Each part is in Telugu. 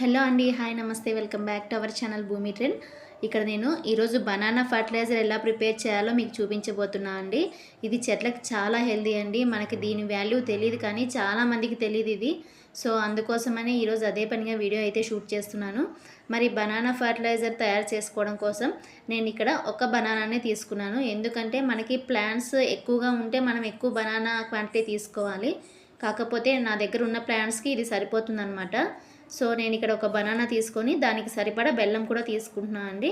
హలో అండి హాయ్ నమస్తే welcome back to our channel Bhoomi trend. ఇక్కడ నేను ఈరోజు బనానా ఫర్టిలైజర్ ఎలా ప్రిపేర్ చేయాలో మీకు చూపించబోతున్నా అండి. ఇది చెట్లకు చాలా హెల్దీ అండి. మనకి దీని వాల్యూ తెలియదు కానీ చాలా మందికి తెలియదు ఇది. సో అందుకోసమనే ఈరోజు అదే పనిగా వీడియో అయితే షూట్ చేస్తున్నాను. మరి బనానా ఫర్టిలైజర్ తయారు చేసుకోవడం కోసం నేను ఇక్కడ ఒక బనానానే తీసుకున్నాను. ఎందుకంటే మనకి ప్లాంట్స్ ఎక్కువగా ఉంటే మనం ఎక్కువ బనానా క్వాంటిటీ తీసుకోవాలి. కాకపోతే నా దగ్గర ఉన్న ప్లాంట్స్కి ఇది సరిపోతుందన్నమాట. సో నేను ఇక్కడ ఒక బనానా తీసుకొని దానికి సరిపడా బెల్లం కూడా తీసుకుంటున్నాను అండి.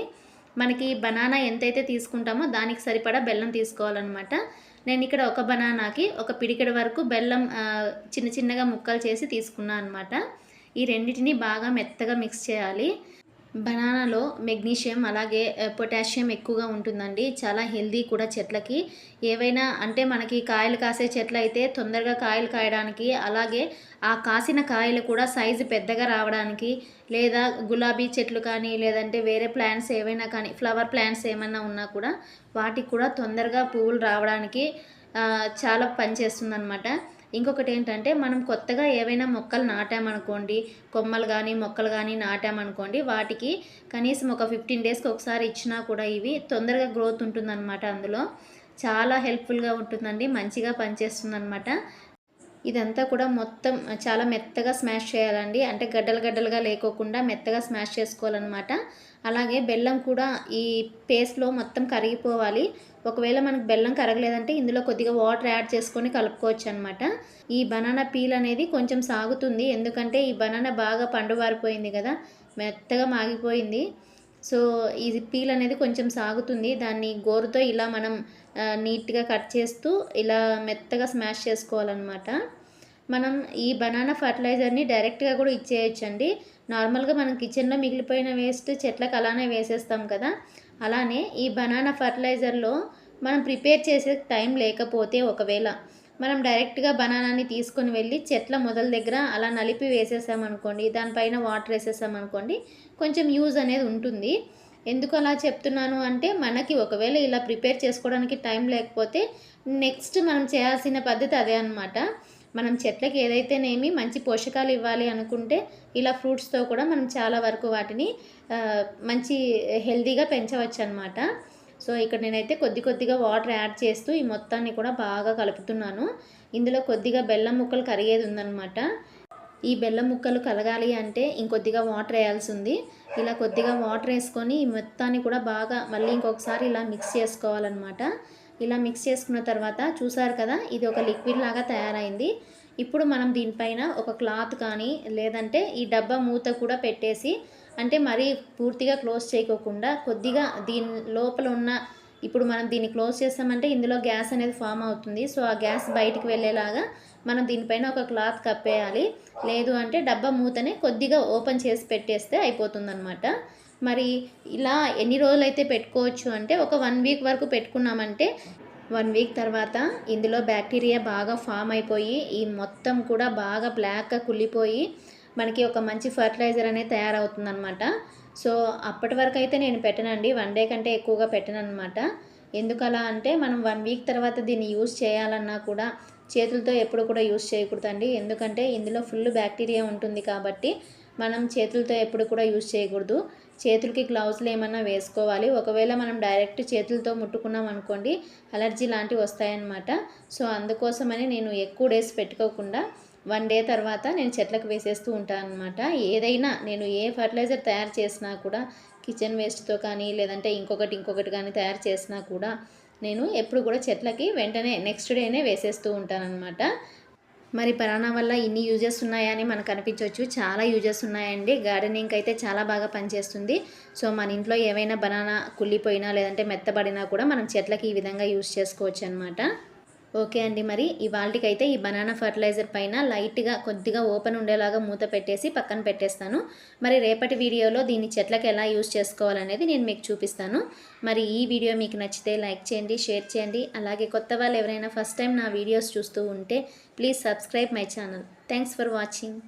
మనకి బనానా ఎంతైతే తీసుకుంటామో దానికి సరిపడా బెల్లం తీసుకోవాలన్నమాట. నేను ఇక్కడ ఒక బనానాకి ఒక పిడికెడ వరకు బెల్లం చిన్న చిన్నగా ముక్కలు చేసి తీసుకున్నాను అనమాట ఈ రెండింటిని బాగా మెత్తగా మిక్స్ చేయాలి. బనానాలో మెగ్నీషియం అలాగే పొటాషియం ఎక్కువగా ఉంటుందండి. చాలా హెల్దీ కూడా చెట్లకి. ఏవైనా అంటే మనకి కాయలు కాసే చెట్లు అయితే తొందరగా కాయలు కాయడానికి అలాగే ఆ కాసిన కాయలు కూడా సైజు పెద్దగా రావడానికి లేదా గులాబీ చెట్లు కానీ లేదంటే వేరే ప్లాంట్స్ ఏవైనా కానీ ఫ్లవర్ ప్లాంట్స్ ఏమైనా ఉన్నా కూడా వాటికి కూడా తొందరగా పువ్వులు రావడానికి చాలా పనిచేస్తుందన్నమాట. ఇంకొకటి ఏంటంటే మనం కొత్తగా ఏవైనా మొక్కలు నాటామనుకోండి కొమ్మలు కానీ మొక్కలు కానీ నాటామనుకోండి వాటికి కనీసం ఒక ఫిఫ్టీన్ డేస్కి ఒకసారి ఇచ్చినా కూడా ఇవి తొందరగా గ్రోత్ ఉంటుందన్నమాట అందులో. చాలా హెల్ప్ఫుల్గా ఉంటుందండి మంచిగా పనిచేస్తుందన్నమాట. ఇదంతా కూడా మొత్తం చాలా మెత్తగా స్మాష్ చేయాలండి. అంటే గడ్డలు గడ్డలుగా లేకోకుండా మెత్తగా స్మాష్ చేసుకోవాలన్నమాట. అలాగే బెల్లం కూడా ఈ పేస్ట్లో మొత్తం కరిగిపోవాలి. ఒకవేళ మనకు బెల్లం కరగలేదంటే ఇందులో కొద్దిగా వాటర్ యాడ్ చేసుకొని కలుపుకోవచ్చు అనమాట ఈ బనానా పీల్ అనేది కొంచెం సాగుతుంది. ఎందుకంటే ఈ బనానా బాగా పండువారిపోయింది కదా మెత్తగా మాగిపోయింది. సో ఈ పీల్ అనేది కొంచెం సాగుతుంది. దాన్ని గోరుతో ఇలా మనం నీట్గా కట్ చేస్తూ ఇలా మెత్తగా స్మాష్ చేసుకోవాలన్నమాట. మనం ఈ బనానా ఫర్టిలైజర్ని డైరెక్ట్గా కూడా ఇచ్చేయచ్చండి. నార్మల్గా మనం కిచెన్లో మిగిలిపోయిన వేస్ట్ చెట్లకు అలానే వేసేస్తాం కదా. అలానే ఈ బనానా ఫర్టిలైజర్లో మనం ప్రిపేర్ చేసే టైం లేకపోతే ఒకవేళ మనం డైరెక్ట్గా బనానాని తీసుకొని వెళ్ళి చెట్ల మొదల దగ్గర అలా నలిపి వేసేసామనుకోండి దానిపైన వాటర్ వేసేసామనుకోండి కొంచెం యూజ్ అనేది ఉంటుంది. ఎందుకు అలా చెప్తున్నాను అంటే మనకి ఒకవేళ ఇలా ప్రిపేర్ చేసుకోవడానికి టైం లేకపోతే నెక్స్ట్ మనం చేయాల్సిన పద్ధతి అదే అనమాట మనం చెట్లకి ఏదైతేనేమి మంచి పోషకాలు ఇవ్వాలి అనుకుంటే ఇలా ఫ్రూట్స్తో కూడా మనం చాలా వరకు వాటిని మంచి హెల్తీగా పెంచవచ్చు అనమాట సో ఇక్కడ నేనైతే కొద్ది కొద్దిగా వాటర్ యాడ్ చేస్తూ ఈ మొత్తాన్ని కూడా బాగా కలుపుతున్నాను. ఇందులో కొద్దిగా బెల్లం ముక్కలు కరిగేది ఉందన్నమాట ఈ బెల్లం ముక్కలు కలగాలి అంటే ఇంకొద్దిగా వాటర్ వేయాల్సి ఉంది ఇలా కొద్దిగా వాటర్ వేసుకొని ఈ మొత్తాన్ని కూడా బాగా మళ్ళీ ఇంకొకసారి ఇలా మిక్స్ చేసుకోవాలన్నమాట ఇలా మిక్స్ చేసుకున్న తర్వాత చూసారు కదా ఇది ఒక లిక్విడ్ లాగా తయారైంది. ఇప్పుడు మనం దీనిపైన ఒక క్లాత్ కానీ లేదంటే ఈ డబ్బా మూత కూడా పెట్టేసి అంటే మరీ పూర్తిగా క్లోజ్ చేయకోకుండా కొద్దిగా దీని లోపల ఉన్న ఇప్పుడు మనం దీన్ని క్లోజ్ చేస్తామంటే ఇందులో గ్యాస్ అనేది ఫామ్ అవుతుంది. సో ఆ గ్యాస్ బయటికి వెళ్ళేలాగా మనం దీనిపైన ఒక క్లాత్ కప్పేయాలి. లేదు అంటే డబ్బా మూతనే కొద్దిగా ఓపెన్ చేసి పెట్టేస్తే అయిపోతుందన్నమాట. మరి ఇలా ఎన్ని రోజులు అయితే పెట్టుకోవచ్చు అంటే ఒక వన్ వీక్ వరకు పెట్టుకున్నామంటే వన్ వీక్ తర్వాత ఇందులో బ్యాక్టీరియా బాగా ఫామ్ అయిపోయి ఈ మొత్తం కూడా బాగా బ్లాక్గా కుళ్ళిపోయి మనకి ఒక మంచి ఫర్టిలైజర్ అనేది తయారవుతుందనమాట సో అప్పటి వరకు అయితే నేను పెట్టనండి. వన్ డే కంటే ఎక్కువగా పెట్టను అనమాట ఎందుకు అలా అంటే మనం వన్ వీక్ తర్వాత దీన్ని యూస్ చేయాలన్నా కూడా చేతులతో ఎప్పుడు కూడా యూజ్ చేయకూడదండి. ఎందుకంటే ఇందులో ఫుల్ బ్యాక్టీరియా ఉంటుంది కాబట్టి మనం చేతులతో ఎప్పుడు కూడా యూజ్ చేయకూడదు. చేతులకి గ్లౌజ్లు ఏమన్నా వేసుకోవాలి. ఒకవేళ మనం డైరెక్ట్ చేతులతో ముట్టుకున్నాం అనుకోండి అలర్జీ లాంటివి వస్తాయన్నమాట. సో అందుకోసమని నేను ఎక్కువ డేస్ పెట్టుకోకుండా వన్ డే తర్వాత నేను చెట్లకు వేసేస్తూ ఉంటాను అనమాట ఏదైనా నేను ఏ ఫర్టిలైజర్ తయారు చేసినా కూడా కిచెన్ వేస్ట్తో కానీ లేదంటే ఇంకొకటి ఇంకొకటి కానీ తయారు చేసినా కూడా నేను ఎప్పుడు కూడా చెట్లకి వెంటనే నెక్స్ట్ డేనే వేసేస్తూ ఉంటానన్నమాట. మరి బనానా వల్ల ఇన్ని యూజెస్ ఉన్నాయని మనకు అనిపించవచ్చు చాలా యూజెస్ ఉన్నాయండి. గార్డెనింగ్ అయితే చాలా బాగా పనిచేస్తుంది. సో మన ఇంట్లో ఏవైనా బనానా కుళ్ళిపోయినా లేదంటే మెత్తబడినా కూడా మనం చెట్లకి ఈ విధంగా యూజ్ చేసుకోవచ్చు అనమాట ఓకే అండి. మరి ఇవాళకైతే ఈ బనానా ఫర్టిలైజర్ పైన లైట్గా కొద్దిగా ఓపెన్ ఉండేలాగా మూత పెట్టేసి పక్కన పెట్టేస్తాను. మరి రేపటి వీడియోలో దీన్ని చెట్లకు ఎలా యూజ్ చేసుకోవాలనేది నేను మీకు చూపిస్తాను. మరి ఈ వీడియో మీకు నచ్చితే లైక్ చేయండి షేర్ చేయండి. అలాగే కొత్త వాళ్ళు ఎవరైనా ఫస్ట్ టైం నా వీడియోస్ చూస్తూ ఉంటే please subscribe my channel. Thanks for watching.